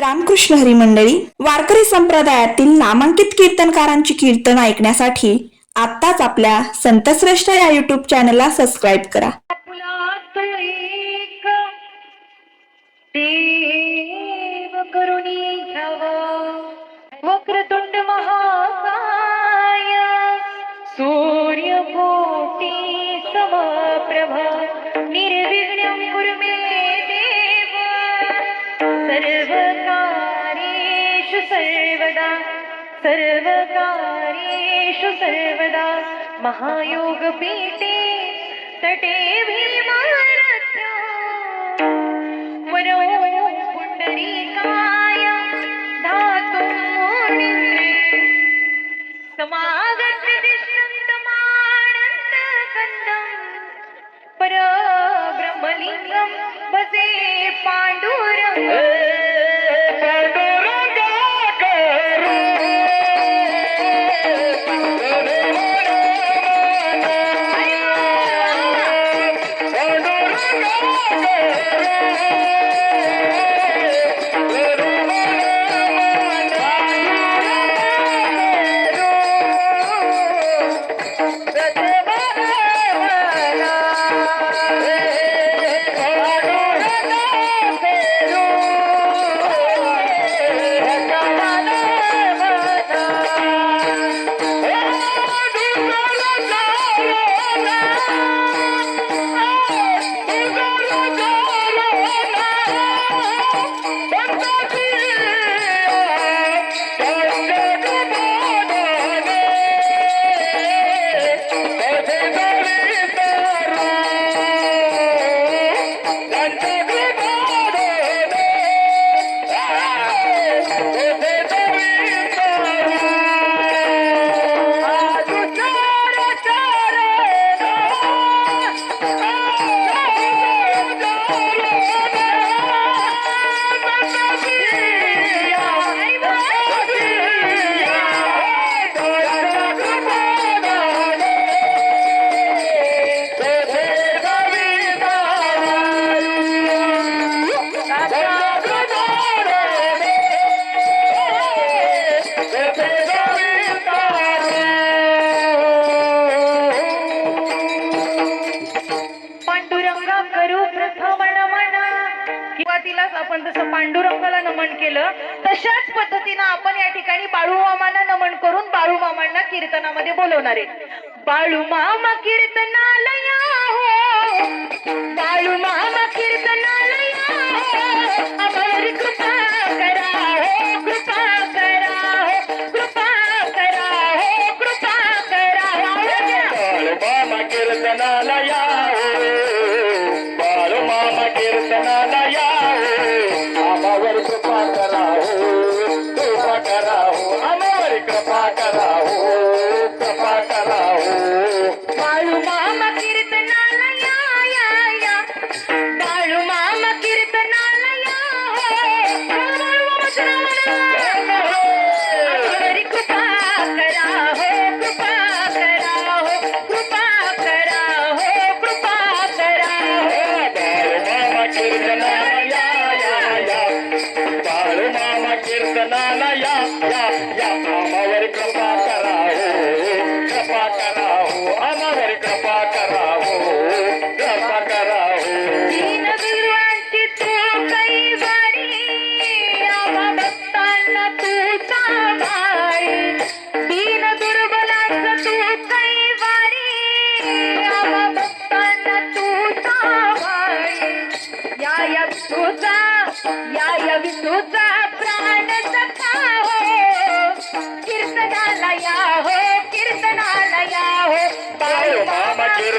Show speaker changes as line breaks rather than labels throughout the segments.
रामकृष्ण हरी मंडळी वारकरी संप्रदायातील नामांकित कीर्तनकारांची कीर्तन ऐकण्यासाठी आत्ताच आपल्या संतश्रेष्ठ या युट्यूब चॅनलला सबस्क्राईब करा.
महायोग पीटे तटे Yeah, yeah, yeah. I'm already কৃপা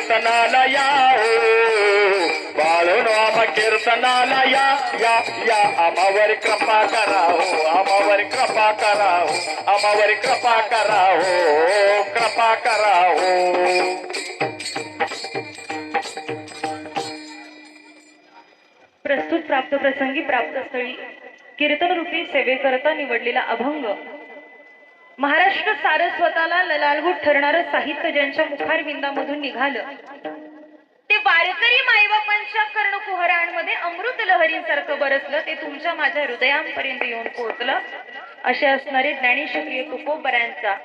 कीर्तनाला या हो बाळून आबा कीर्तनाला या या
या आमावर कृपा करा हो आमावर कृपा करा
हो
आमावर कृपा कराओ कृपा करा
प्रस्तुत प्राप्त प्रसंगी प्राप्त प्राप्तस्थळी कीर्तनरूपी सेवेकरता निवडलेला अभंग महाराष्ट्र सारं स्वतःला ललालगूट ठरणारं साहित्य ज्यांच्या मुखारविंदामधून निघालं. ते वारकरी माईबापांच्या कर्णकुहरांमध्ये अमृत लहरींसारखं बरसलं ते तुमच्या माझ्या हृदयांपर्यंत येऊन पोहोचलं. असे असणारे ज्ञानेश्वरीय तुकोबऱ्यांचा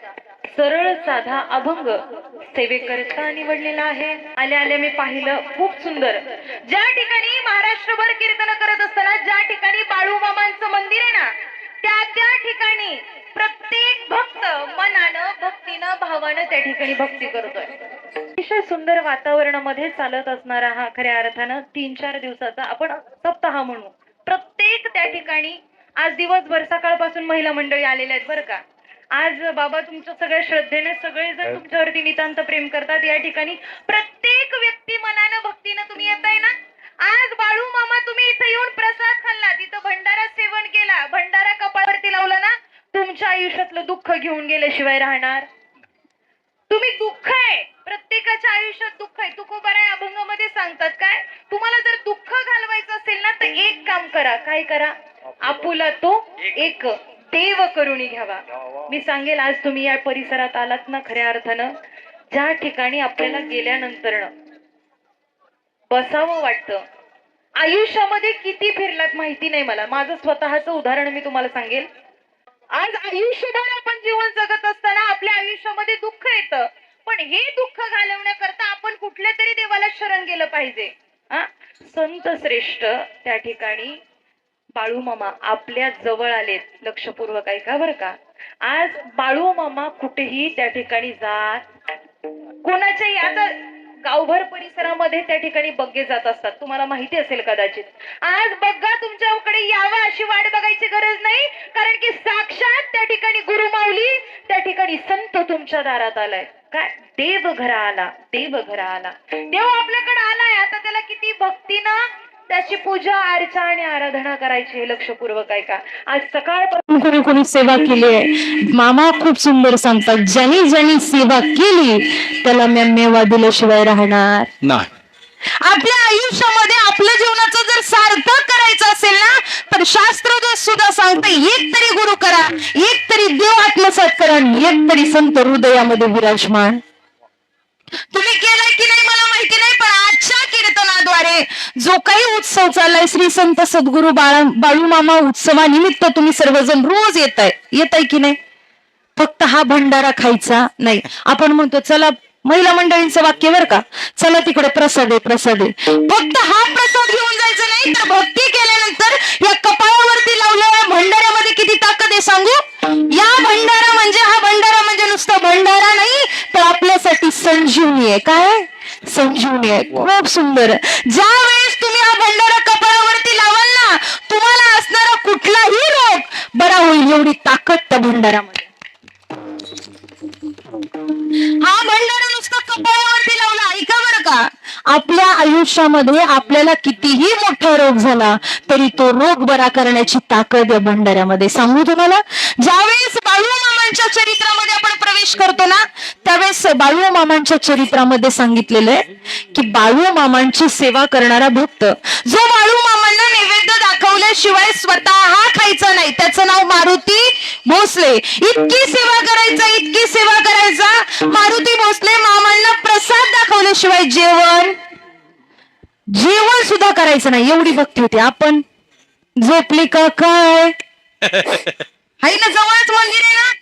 सरळ साधा अभंग सेवेकरता निवडलेला आहे. आल्या आल्या मी पाहिलं खूप सुंदर. ज्या ठिकाणी महाराष्ट्रभर कीर्तन करत असताना ज्या ठिकाणी बाळूमामांचं मंदिर आहे ना त्या त्या ठिकाणी त्या ठिकाणी भक्ती करतोय. अतिशय सुंदर वातावरणामध्ये चालत असणारा हा खऱ्या अर्थानं तीन चार दिवसाचा आपण सप्ताह म्हणू. प्रत्येक त्या ठिकाणी आज दिवसभर सकाळपासून महिला मंडळी आलेल्या आहेत बरं का. आज बाबा तुमच्या सगळ्या श्रद्धेने सगळे जर तुमच्यावरती नितांत प्रेम करतात. या ठिकाणी प्रत्येक व्यक्ती मनानं भक्तीनं तुम्ही येताय ना? आज बाळू मामा तुम्ही इथं येऊन प्रसाद खाल्ला. तिथं भंडारा सेवन केला. भंडारा कपाळावरती लावला ना? तुमच्या आयुष्यातलं दुःख घेऊन गेल्याशिवाय राहणार. तुम्ही दुःख आहे. प्रत्येकाच्या आयुष्यात दुःख आहे. तुकोबारा या अभंगामध्ये सांगतात काय? तुम्हाला जर दुःख घालवायचं असेल ना तर एक काम करा. काय करा? आपुला. तो एक. देव करुणी घ्यावा. मी सांगेल आज तुम्ही या परिसरात आलात ना खऱ्या अर्थानं. ज्या ठिकाणी आपल्याला गेल्यानंतर बसावं वाटतं. आयुष्यामध्ये किती फिरलात माहिती नाही मला. माझं स्वतःचं उदाहरण मी तुम्हाला सांगेल. आज आयुष्यभर आपण जीवन जगत असताना आपल्या आयुष्यामध्ये दुःख येतं. पण हे दुःख घालवण्याकरता आपण कुठल्या तरी देवाला शरण गेलं पाहिजे. हा? संत श्रेष्ठ त्या ठिकाणी बाळू मामा आपल्या जवळ आलेत लक्षपूर्वक ऐका बर का. आज बाळू मामा कुठेही त्या ठिकाणी जात कोणाच्याही आता गावभर परिसरामध्ये त्या ठिकाणी बग्गे जात असतात. तुम्हाला माहिती असेल कदाचित. आज बग्गा तुमच्याकडे यावा अशी वाट बघायची गरज नाही. कारण की साक्षात त्या ठिकाणी गुरुमाऊली त्या ठिकाणी संत तुमच्या दारात आलाय. काय? देव घरा आला देव घरा आला. देव आपल्याकडे आलाय. आता त्याला किती भक्तीनं त्याची पूजा अर्चा आणि आराधना करायची हे लक्षपूर्वक ऐका. आज सकाळपासून
कोणी कोणी सेवा केली आहे. मामा खूप सुंदर सांगतात ज्यांनी ज्यांनी सेवा केली त्याला मी मेवा दिल्याशिवाय राहणार.
नाही.
आपल्या आयुष्यामध्ये आपल्या जीवनाचं जर सार्थक करायचं असेल ना तर शास्त्र सुद्धा सांगते एक तरी गुरु करा एक तरी देव आत्मसात करा एक तरी संत हृदयामध्ये विराजमान. तुम्ही केलंय की नाही मला माहिती नाही पण आजच्या कीर्तनाद्वारे जो काही उत्सव चाललाय श्री संत सद्गुरु बाळा बाळूमामा उत्सवानिमित्त तुम्ही सर्वजण रोज येत आहे येत आहे की नाही? फक्त हा भंडारा खायचा नाही. आपण म्हणतो चला महिला मंडळींचं वाक्य बरं का? चला तिकडे प्रसाद आहे प्रसाद. आहे फक्त हा प्रसाद घेऊन जायचं नाही तर भक्ती केल्यानंतर या कपाळावरती लावलेल्या भंडाऱ्यामध्ये किती ताकद आहे सांगू? या भंडारा म्हणजे हा भंडारा म्हणजे नुसता भंडारा नाही तर आपल्यासाठी संजीवनी आहे. काय? संजीवनी आहे. खूप सुंदर. ज्या वेळेस तुम्ही हा भंडारा कपाळावरती लावाल ना तुम्हाला असणारा कुठलाही रोग बरा होईल एवढी ताकद त्या भंडारामध्ये. हा भंडारा नुसतं कपाळावरती लावला. ऐका बरं का. आपल्या आयुष्यामध्ये आपल्याला कितीही मोठा रोग झाला तरी तो रोग बरा करण्याची ताकद या भंडाऱ्यामध्ये. सांगू तुम्हाला? ज्यावेळेस बाळू मामांच्या चरित्रामध्ये प्रवेश करतो ना त्यावेळेस बाळू मामांच्या चरित्रामध्ये सांगितलेलं आहे की बाळू मामांची सेवा करणारा भक्त जो बाळू मामांना नैवेद्य दाखवल्याशिवाय स्वतः खायचा नाही त्याचं नाव मारुती भोसले. इतकी सेवा करायचा इतकी सेवा करायचा मारुती भोसले मामांना प्रसाद दाखवल्याशिवाय जेवण जेवण सुद्धा करायचं नाही एवढी भक्ती होती. आपण झोपली का काय? हाय ना जवळच मंदिर आहे ना?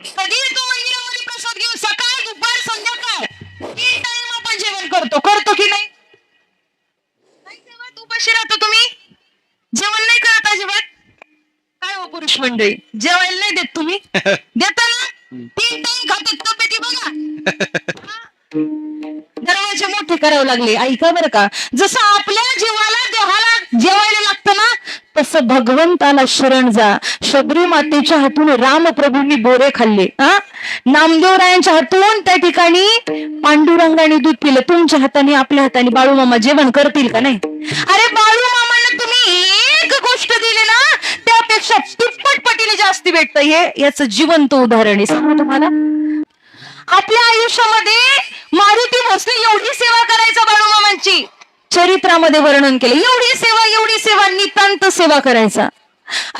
कधी येतो मंदिरामध्ये प्रसाद घेऊन सकाळ दुपार संध्याकाळ तीन टाइम आपण जेवण करतो. करतो की नाही? उपाशी राहतो तुम्ही? जेवण नाही करत अजिबात? काय हो पुरुष मंडळी? जेवायला नाही देत तुम्ही? देता ना? तीन टाइम खातात तब्येती बघा. दरवाजे मोठे करावे लागले. ऐका बरं का. जसं आपल्या जीवाला देहाला जेवायला तसं भगवंताला शरण जा. शबरी मातेच्या हातून रामप्रभूंनी बोरे खाल्ले. हा नामदेवरायांच्या हातून त्या ठिकाणी पांडुरंगाने दूध पिलं. तुमच्या हाताने आपल्या हाताने बाळू मामा जेवण करतील का नाही? अरे बाळू मामांना तुम्ही एक गोष्ट दिली ना त्यापेक्षा तिप्पट पटीने जास्ती भेटत. हे याचं जिवंत उदाहरण आहे. सांगू तुम्हाला. आपल्या आयुष्यामध्ये मारुती भोसले एवढी सेवा करायचा बाळूमामांची चरित्रामध्ये वर्णन केलं. एवढी सेवा एवढी सेवा नितांत सेवा करायचा.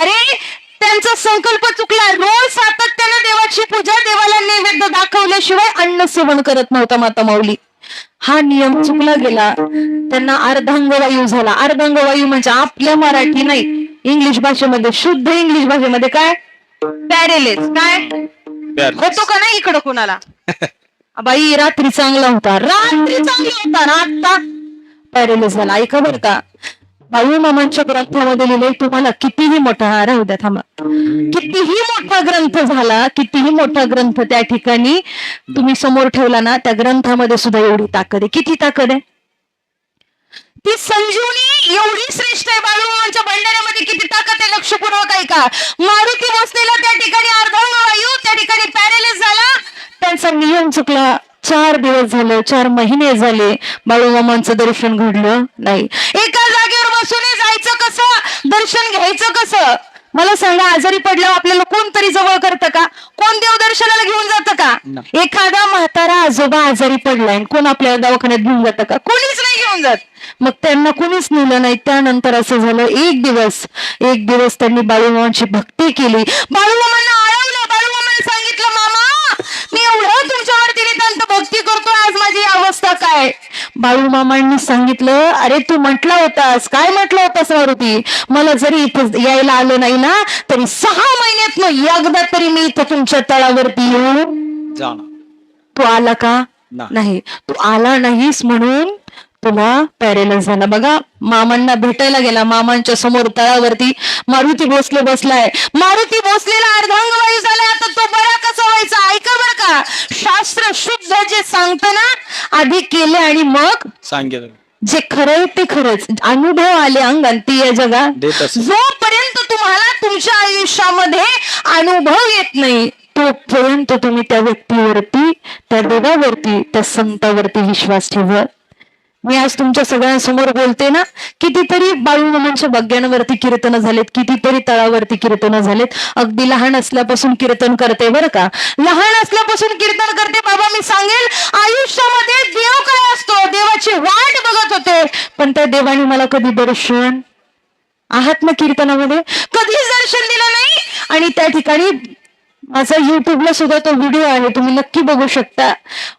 अरे त्यांचा संकल्प चुकला. रोज सातत्यानं देवाची पूजा देवाला नैवेद्य दाखवल्याशिवाय अन्न सेवन करत नव्हता माता माऊली. हा नियम चुकला गेला. त्यांना अर्धांगवायू झाला. अर्धांगवायू म्हणजे आपल्या मराठी नाही. इंग्लिश भाषेमध्ये शुद्ध इंग्लिश भाषेमध्ये काय? पॅरेलेस. काय? होतो का नाही इकडं कुणाला? बाई रात्री चांगला होता. रात्री चांगला होता ना आता पॅरेलेस झाला. ऐका बरं का. बाळू मामांच्या ग्रंथामध्ये लिहिले तुम्हाला कितीही मोठा हा, राहू द्या थांबा. कितीही मोठा ग्रंथ झाला कितीही मोठा ग्रंथ त्या ठिकाणी तुम्ही समोर ठेवला ना त्या ग्रंथामध्ये सुद्धा एवढी ताकद आहे. किती ताकद आहे? ती संजीवनी एवढी श्रेष्ठ आहे बाळूमामांच्या भंडाऱ्यामध्ये किती ताकद आहे लक्षपूर्वक आहे का मारुती बसलेला त्या ठिकाणी अर्धा वायू त्या ठिकाणी पॅरेलिस झाला. त्यांचा नियम चुकला. चार दिवस झाले चार महिने झाले बाळूमामांचं दर्शन घडलं नाही. एका जागेवर बसून जायचं कसं? दर्शन घ्यायचं कसं? मला सांगा आजारी पडल्यावर आपल्याला कोणतरी जवळ करतं का? कोण देव दर्शनाला घेऊन जातं का? एखादा म्हातारा आजोबा आजारी पडलाय आणि कोण आपल्याला दवाखान्यात घेऊन जातं का? कोणीच नाही घेऊन जात. मग त्यांना कोणीच नेलं नाही. त्यानंतर असं झालं एक दिवस एक दिवस त्यांनी बाळूमामांची भक्ती केली. बाळूमामांना आळवलं बाळूमामांना सांगितलं मामा मी एवढं तुमच्यावरती नितांत भक्ती करतोय आज माझी अवस्था काय? बाळूमामांनी सांगितलं अरे तू म्हटला होतास. काय म्हटलं होतास मारुती मला जरी इथे यायला आलं नाही ना तरी सहा महिन्यात एकदा तरी मी इथं तुमच्या तळावरती येऊ तू आला का? नाही. तू आला नाहीस म्हणून तुला पॅरेलाइज झाला. बघा मामांना भेटायला गेला. मामांच्या समोर तळावरती मारुती भोसले बसलाय. मारुती भोसलेला अर्धांगवायू झाला आता तो बरा कसा व्हायचा? ऐका बर का. शास्त्र शुद्ध जे सांगतं ना आधी केले आणि मग
सांगितलं
जे खरंय ते खरंच. अनुभव आले अंगात या
असत.
जोपर्यंत तुम्हाला तुमच्या आयुष्यामध्ये अनुभव येत नाही तोपर्यंत तुम्ही त्या व्यक्तीवरती त्या देवावरती त्या संतावरती विश्वास ठेवत मी आज तुमच्या सगळ्यांसमोर बोलते ना कितीतरी बाळूमामांच्या बग्यांवरती कीर्तन झालेत कितीतरी तळावरती कीर्तन झालेत. अगदी लहान असल्यापासून कीर्तन करते बरं का? लहान असल्यापासून कीर्तन करते बाबा मी सांगेल आयुष्यामध्ये देव काय असतो? देवाची वाट बघत होते पण त्या देवाने मला कधी दर्शन आहात ना कीर्तनामध्ये कधीच दर्शन दिलं नाही. आणि त्या ठिकाणी माझा युट्यूबला सुद्धा तो व्हिडिओ आहे. तुम्ही नक्की बघू शकता.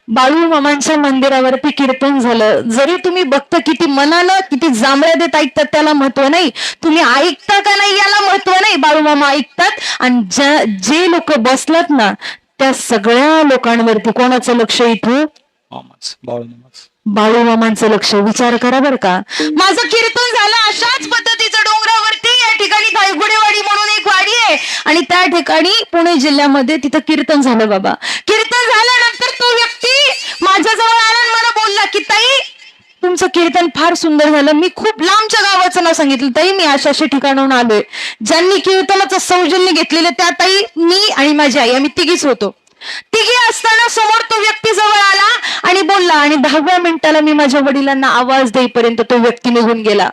बाळू मामांच्या मंदिरावरती कीर्तन झालं. जरी तुम्ही बघता किती मनानं किती जांभळ्या देत ऐकतात त्याला महत्त्व नाही. तुम्ही ऐकता का नाही याला महत्त्व नाही? बाळू मामा ऐकतात. आणि ज्या जे लोक बसलात ना त्या सगळ्या लोकांवरती कोणाचं लक्ष इथं?
बाळू मामाच.
बाळू मामांचं लक्ष विचार करा बर का. माझं कीर्तन झालं अशाच पद्धतीचं डोंगरावरती. या ठिकाणी धायगुडेवाडी म्हणून एक वाडी आहे. आणि त्या ठिकाणी पुणे जिल्ह्यामध्ये तिथं कीर्तन झालं बाबा. कीर्तन झाल्यानंतर तो व्यक्ती माझ्याजवळ आला मला बोलला की ताई तुमचं कीर्तन फार सुंदर झालं. मी खूप लांबच्या गावाचं नाव सांगितलं. ताई मी अशा अशा ठिकाणाहून आलोय. ज्यांनी कीर्तनाचं सौजन्य घेतलेलं त्या ताई मी आणि माझी आई. आम्ही तिघीच होतो. तिघी असताना समोर तो व्यक्ती जवळ आला आणि बोलला आणि दहाव्या मिनिटाला मी माझ्या वडिलांना आवाज देईपर्यंत तो व्यक्ती निघून गेला.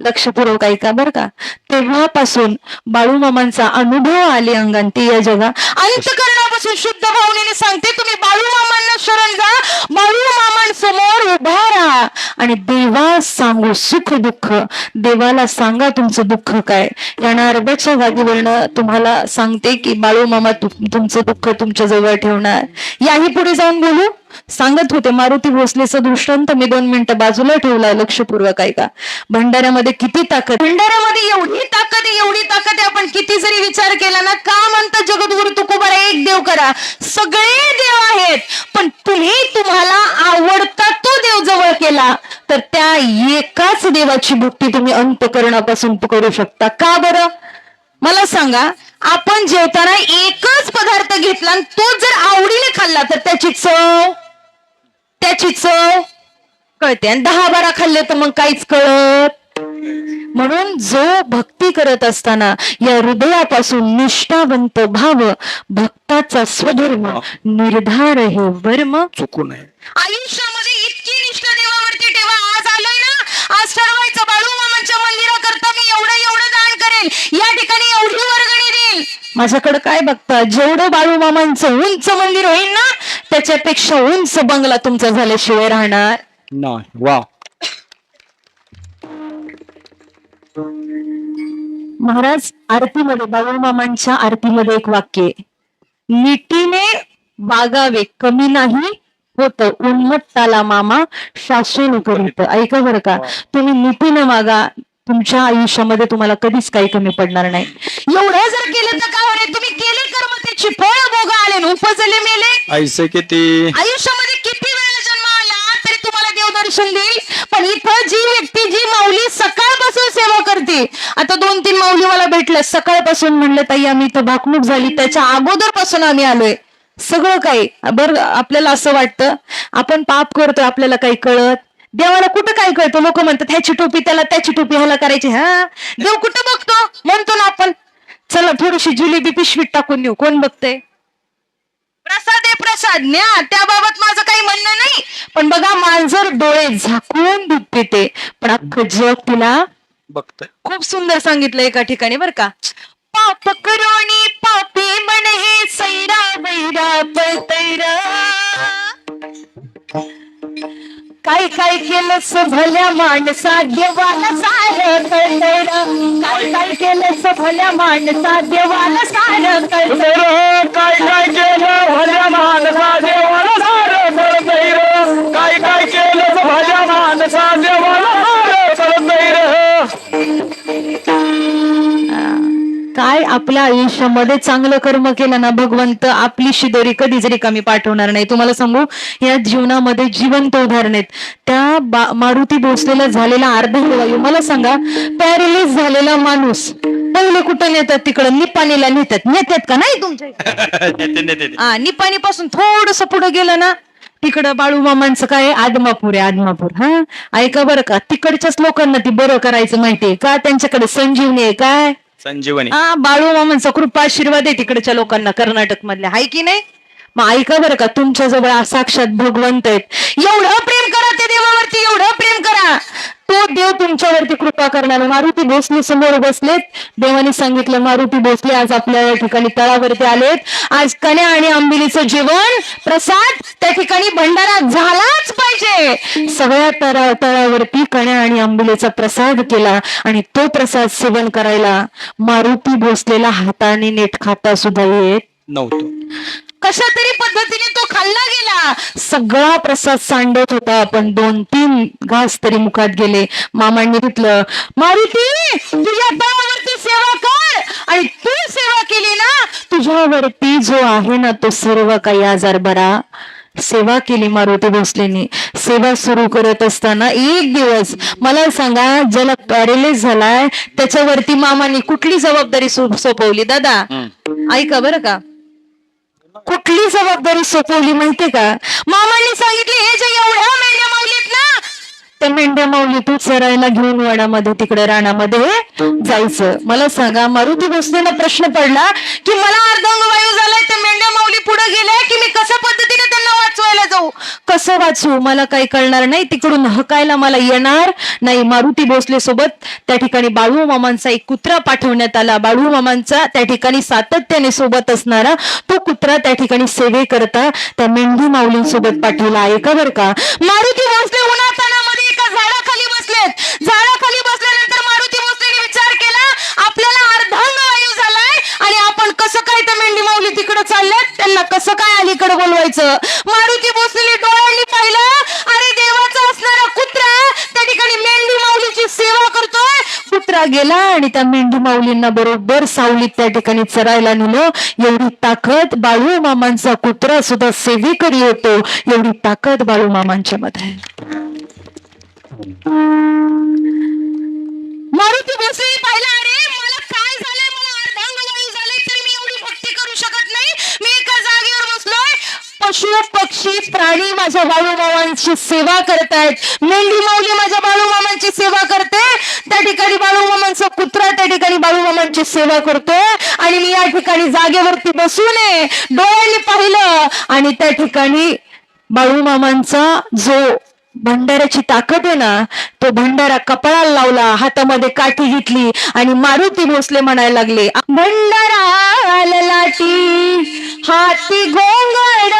लक्षपूर्वक ऐका बर का. तेव्हापासून बाळूमामांचा अनुभव आले अंगांती या जगा. अंतकरणापासून शुद्ध भावनेने सांगते तुम्ही बाळूमामांना शरण जा. बाळूमामांसमोर उभा राहा. आणि देवा सांगू सुख दुःख. देवाला सांगा तुमचं दुःख काय. या जागी जागेवरनं तुम्हाला सांगते की बाळूमामा तु- तुमचं दुःख तुमच्या जवळ ठेवणार. याही पुढे जाऊन बोलू. सांगत होते मारुती भोसलेचं दृष्टांत मी दोन मिनिटं बाजूला ठेवलाय लक्षपूर्वक ऐका. भंडाऱ्यामध्ये किती ताकद भंडाऱ्यामध्ये एवढी ताकद एवढी ताकद आहे आपण किती जरी विचार केला ना का म्हणतात जगद्गुरु तुकोबारा एक देव करा. सगळे देव आहेत पण तुम्ही तुम्हाला आवडता तो देव जवळ केला. तर त्या एकाच देवाची भक्ती तुम्ही अंतकरणापासून करू शकता. का बरं? मला सांगा आपण जेवताना एकच पदार्थ घेतला आणि तो जर आवडीने खाल्ला तर त्याची चव त्याची चव कळते. आणि दहा बारा खाल्ले तर मग काहीच कळत. म्हणून जो भक्ती करत असताना या हृदयापासून निष्ठावंत भाव भक्ताचा स्वधर्म निर्धार हे वर्म.
चुकू नये.
आयुष्यामध्ये इतकी निष्ठा देवावरती ठेवा. आज आलोय ना? आज ठरवायचं बाळू मामाच्या मंदिराकरता मी एवढं एवढं दान करेल. या ठिकाणी एवढी वर्गणी देईल. माझ्याकडे काय बघता? जेवढं बाळू मामांचं उंच मंदिर होईल ना त्याच्यापेक्षा उंच बंगला तुमचा झाल्याशिवाय राहणार.
नाही. वा.
महाराज आरतीमध्ये बाळू मामांच्या आरतीमध्ये एक वाक्य आहे. मिठीने वागावे कमी नाही होतं. उन्मत्ताला मामा शासन करीत ऐका बरं का. तुम्ही नीतीने मागा तुमच्या आयुष्यामध्ये तुम्हाला कधीच काही कमी पडणार नाही. एवढं जर केलं तर काय होणार? तुम्ही केले कर्म त्याची फळ भोगा आले उपजले मेले.
ऐसे किती?
आयुष्यामध्ये किती वेळा जन्म आला तरी तुम्हाला देव दर्शन देईल. पण इथं जी व्यक्ती जी माऊली सकाळपासून सेवा करते आता दोन तीन माऊली मला भेटल्या सकाळपासून म्हणलं ताई आम्ही इथं भाकणूक झाली त्याच्या अगोदरपासून आम्ही आलोय. सगळं काही. बरं आपल्याला असं वाटतं. आपण पाप करतोय आपल्याला काही कळत देवाला कुठं काय कळतं? लोक म्हणतात ह्याची टोपी त्याला त्याची टोपी ह्याला करायची. हा? देव कुठं बघतो? म्हणतो ना आपण. चला थोडीशी जिलेबी पिशवीत टाकून देऊ. कोण बघतंय? प्रसाद आहे प्रसाद. न्या त्याबाबत माझं काही म्हणणं नाही. पण बघा मांजर डोळे झाकून दूध पिते. पण अख्खं जग तिला
बघतोय.
खूप सुंदर सांगितलं एका ठिकाणी बर का? पाप करोनी पापी मन हे सैरा बैरा पळतैरा काय काय केलंस भल्या माणसा देवाला सार कळतैरा काय काय केलंस भल्या माणसा देवाला सार कळतैरा
काय काय केलं भल्या माणसा देवाला सारं कळतंय रे. काय काय
आपल्या आयुष्यामध्ये चांगलं कर्म केलं ना भगवंत आपली शिदोरी कधीच रिकामी पाठवणार नाही. तुम्हाला सांगू या जीवनामध्ये जिवंत उदाहरण आहेत त्या मारुती भोसलेला झालेला अर्धवायू मला सांगा पॅरेलिस झालेला माणूस पहिले कुठं नेतात तिकडं? निपाणीला नेतात. नेतात का नाही तुमच्या हा निपाणी पासून थोडस पुढे गेलं ना तिकडं बाळूमामांचं काय? आदमापूर आहे आदमापूर. हा? ऐका बरं का तिकडच्याच लोकांना ती बरं करायचं माहितीये का? त्यांच्याकडे संजीवनी आहे काय?
संजीवनी.
हा बाळू मामांचा कृपा आशीर्वाद आहे तिकडच्या लोकांना कर्नाटक मधल्या हाय की नाही? मग ऐका बरं का तुमच्या जवळ साक्षात भगवंत आहेत. एवढं प्रेम करा ते देवावरती एवढं प्रेम करा. तो देव तुमच्यावरती कृपा करणार मारुती भोसले समोर बसलेत. देवाने सांगितलं मारुती भोसले आज आपल्या या ठिकाणी तळावरती आलेत. आज कन्या आणि आंबिलीचं जेवण प्रसाद त्या ठिकाणी भंडारा झालाच पाहिजे. सगळ्या तळा तळावरती कण्या आणि आंबिलीचा प्रसाद केला आणि तो प्रसाद सेवन करायला मारुती भोसलेला हाताने नेट खाता सुद्धा येत
नव्हतं.
कशा तरी पद्धतीने तो खाल्ला गेला. सगळा प्रसाद सांडत होता. पण दोन तीन घास तरी मुखात गेले. मामांनी घेतलं मारुती तुझ्या तळावरती सेवा कर. आणि तू सेवा केली ना तुझ्यावरती जो आहे ना तो सर्व काही आजार बरा. सेवा केली मारुती भोसलेनी. सेवा सुरू करत असताना एक दिवस मला सांगा ज्याला पॅरेलिस झालाय त्याच्यावरती मामाने कुठली जबाबदारी सोपवली? दादा ऐका बरं का. कुठली जबाबदारी सोपवली माहितीये का? मामांनी सांगितले हे जे एवढ्या मेंढ्या माऊलीत ना त्या मेंढ्या माऊली तू चरायला घेऊन वनामध्ये तिकडे रानामध्ये जायचं. मला सांगा मारुती भोसलेला प्रश्न पडला की मला अर्धांग वायू झालाय त्या मेंढ्या माऊली पुढे गेल्या की मी कशा पद्धतीने त्यांना वाचवायला जाऊ? कसं वाचू? मला काही कळणार नाही. तिकडून हकायला मला येणार नाही. मारुती भोसले सोबत त्या ठिकाणी बाळू मामांचा एक कुत्रा पाठवण्यात आला. बाळू मामांचा त्या ठिकाणी सातत्याने सोबत असणारा तो कुत्रा त्या ठिकाणी सेवे करता त्या मेंढी माऊलींसोबत पाठवला आहे का बरं का? मारुती भोसले उन्हातानामध्ये झाडाखाली बसलेत. झाडाखाली बसल्यानंतर मारुती भोसलेने विचार केला आपल्याला अर्धांग वायू झालाय आणि आपण कसं काय त्या मेंढी माऊली तिकडे चालल्यात? त्यांना कसं काय अलीकडे बोलवायचं? मारुती भोसलेने डोळ्यांनी पाहिलं अरे देवाचा असणारा कुत्रा त्या ठिकाणी मेंढी माऊलीची सेवा करतोय. कुत्रा गेला आणि त्या मेंढी माऊलींना बरोबर सावलीत त्या ठिकाणी चरायला नेलं. एवढी ताकद बाळू मामांचा कुत्रा सुद्धा सेवेकरी होतो. एवढी ताकद बाळू मामांच्या मध्ये मारुती भोसले पाहिलं? अरे मला काय झालंय? मला अर्धांगवायू झालंय तरी मी एवढी भक्ती करू शकत नाही. मी एका जागेवर बसलोय. पशु पक्षी प्राणी माझ्या बाळूमामांची सेवा करतायत. मेंढी माऊली माझ्या बाळूमामांची सेवा करते. त्या ठिकाणी बाळूमामांचा कुत्रा त्या ठिकाणी बाळूमामांची सेवा करतोय. आणि मी या ठिकाणी जागेवरती बसून डोळ्याने पाहिलं. आणि त्या ठिकाणी बाळूमामांचा जो भंडाऱ्याची ताकद आहे ना तो भंडारा कपाळाला लावला हातामध्ये काठी घेतली आणि मारुती भोसले म्हणायला लागले भंडारा लाटी हाती गोंगड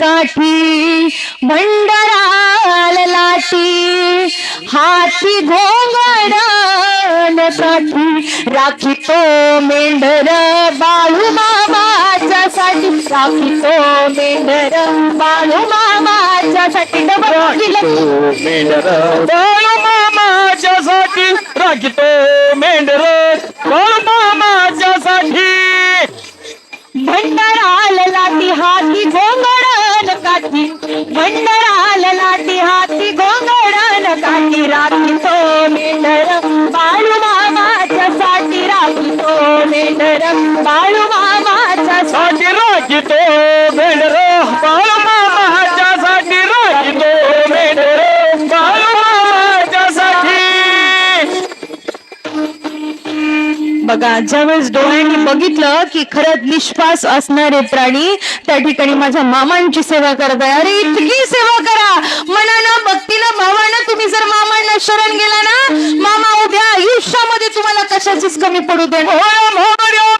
काठी भंडारा लाटी हाती घोंगड काठी राखी तो मेंढर बाळू मामाच्या साठी राखी तो मेंढर बाळू मामा माझ्यासाठी वाजविलं.
बाळू मामाच्यासाठी राखीतो मेंढर. बाळू मामाच्यासाठी
लाटी हाती घोंगडन काठी. भंडाराल लाटी हाती घोंगडन काठी. राखतो मेंढर बाळू मामाच्या साठी मेंढर. बाळू मामाच्या साठी
मेंढर बाळू
बघा ज्यावेळेस डोळ्यांनी बघितलं की खरंच निष्पास असणारे प्राणी त्या ठिकाणी माझ्या मामांची सेवा करत आहे अरे इतकी सेवा करा मनानं भक्तीनं भावानं तुम्ही जर मामांना शरण गेला ना मामा उद्या आयुष्यामध्ये तुम्हाला कशाचीच कमी पडू दे
भामऱ्या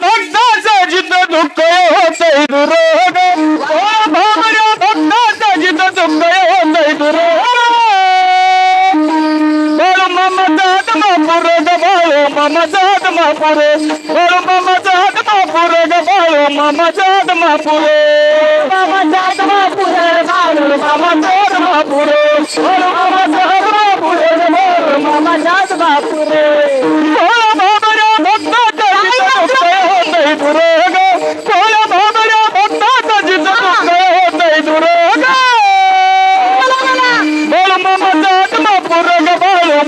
जिथं दुःख होतंय ग बाळू मामाचा हात मापुर. बाळू मामाचा हात ग बाळू मामाचा हात मापुर. मामाचा हात ग बोल मामा जात ग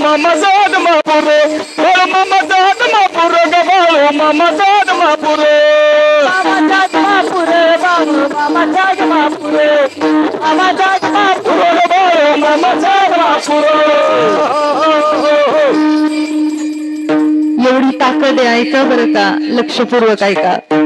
मामा
एवढी ताकद आहे ऐका बरं का? लक्षपूर्वक ऐका.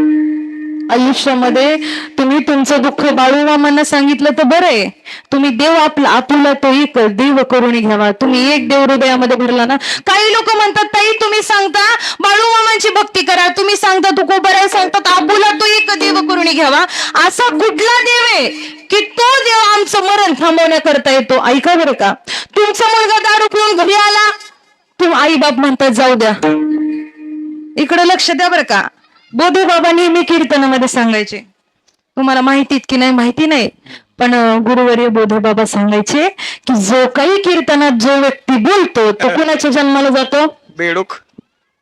आयुष्यामध्ये तुम्ही तुमचं दुःख बाळू मामांना सांगितलं तर बरं आहे. तुम्ही देव आपला आपुला तो एक देव करून घ्यावा. तुम्ही एक देव हृदयामध्ये भरला ना काही लोक म्हणतात ताई तुम्ही सांगता बाळू मामांची भक्ती करा. तुम्ही सांगता तू कोबराय सांगतात आबूला तो एक देव करून घ्यावा. असा कुठला देव आहे की तो देव आमचं मरण थांबवण्याकरता येतो? ऐका बरं का. तुमचा मुलगा दारू पिऊन घरी आला तुम आई बाप म्हणतात जाऊ द्या. इकडे लक्ष द्या बरं का. बोधे बाबा नेहमी कीर्तनामध्ये सांगायचे. तुम्हाला माहितीत की नाही माहिती नाही. पण गुरुवर्य बोधे बाबा सांगायचे की जो काही कीर्तनात जो व्यक्ती बोलतो तो कुणाच्या जन्माला जातो?
बेडूक.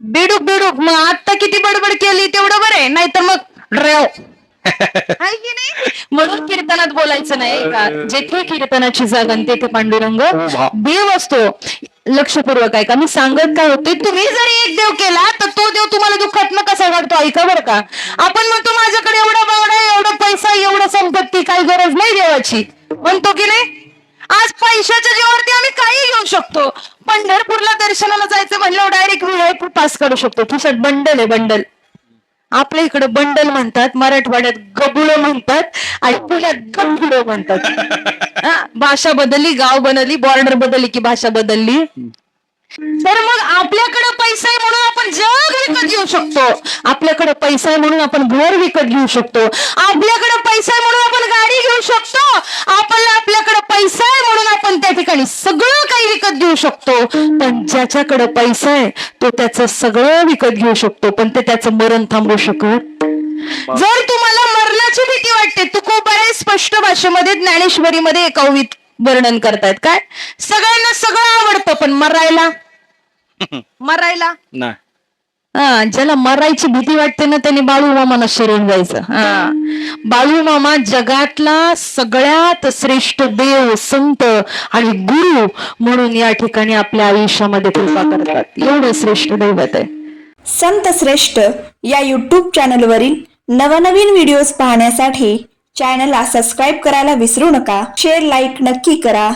बेडूक बेडूक. मग आता किती बडबड केली तेवढं बरं आहे. नाहीतर मग रेव. आहे की नाही? म्हणून कीर्तनात बोलायचं नाही का जेथे कीर्तनाची जागा आणि तेथे पांडुरंग देव असतो. लक्षपूर्वक ऐका. मी सांगत काय होते? तुम्ही जरी एक देव केला तर तो देव तुम्हाला दुःखात कसा वाटतो ऐका बरं का. आपण म्हणतो माझ्याकडे एवढा बावडा एवढा पैसा एवढा संपत्ती काही गरज नाही देवाची. म्हणतो की नाही? आज पैशाच्या जीवावरती आम्ही काही घेऊ शकतो. पंढरपूरला दर्शनाला जायचं म्हणलं डायरेक्ट व्ही पास करू शकतो. तुझं बंडल आहे बंडल. आपल्या इकडे बंडल म्हणतात मराठवाड्यात गबुळ म्हणतात आणि पुण्यात गबुळ म्हणतात. हा, भाषा बदलली गाव बनवली बॉर्डर बदलली की भाषा बदलली. तर मग आपल्याकडे पैसा आहे म्हणून आपण जग विकत घेऊ शकतो. आपल्याकडे पैसा आहे म्हणून आपण घर विकत घेऊ शकतो. आपल्याकडे पैसा आहे म्हणून आपण गाडी घेऊ शकतो. आपण आपल्याकडे पैसा आहे म्हणून आपण त्या ठिकाणी सगळं काही विकत घेऊ शकतो. पण ज्याच्याकडे पैसा आहे तो त्याचं सगळं विकत घेऊ शकतो. पण ते त्याचं मरण थांबवू शकत जर तुम्हाला मरणाची भीती वाटते तू खूप बऱ्याच स्पष्ट भाषेमध्ये ज्ञानेश्वरीमध्ये एकावीत वर्णन करतायत. काय? सगळ्यांना सगळं आवडतं पण मरायला मरायला?
नाही.
हा ज्याला मरायची भीती वाटते ना त्यांनी बाळू मामाना शरण जायचं. हा. बाळू मामा जगातला सगळ्यात श्रेष्ठ देव संत आणि गुरु म्हणून या ठिकाणी आपल्या आयुष्यामध्ये कृपा करतात. एवढं श्रेष्ठ दैवत आहे.
संत श्रेष्ठ या यूट्यूब चॅनलवरील नवनवीन व्हिडिओज पाहण्यासाठी चॅनलला सबस्क्राईब करायला विसरू नका. शेअर लाईक नक्की करा.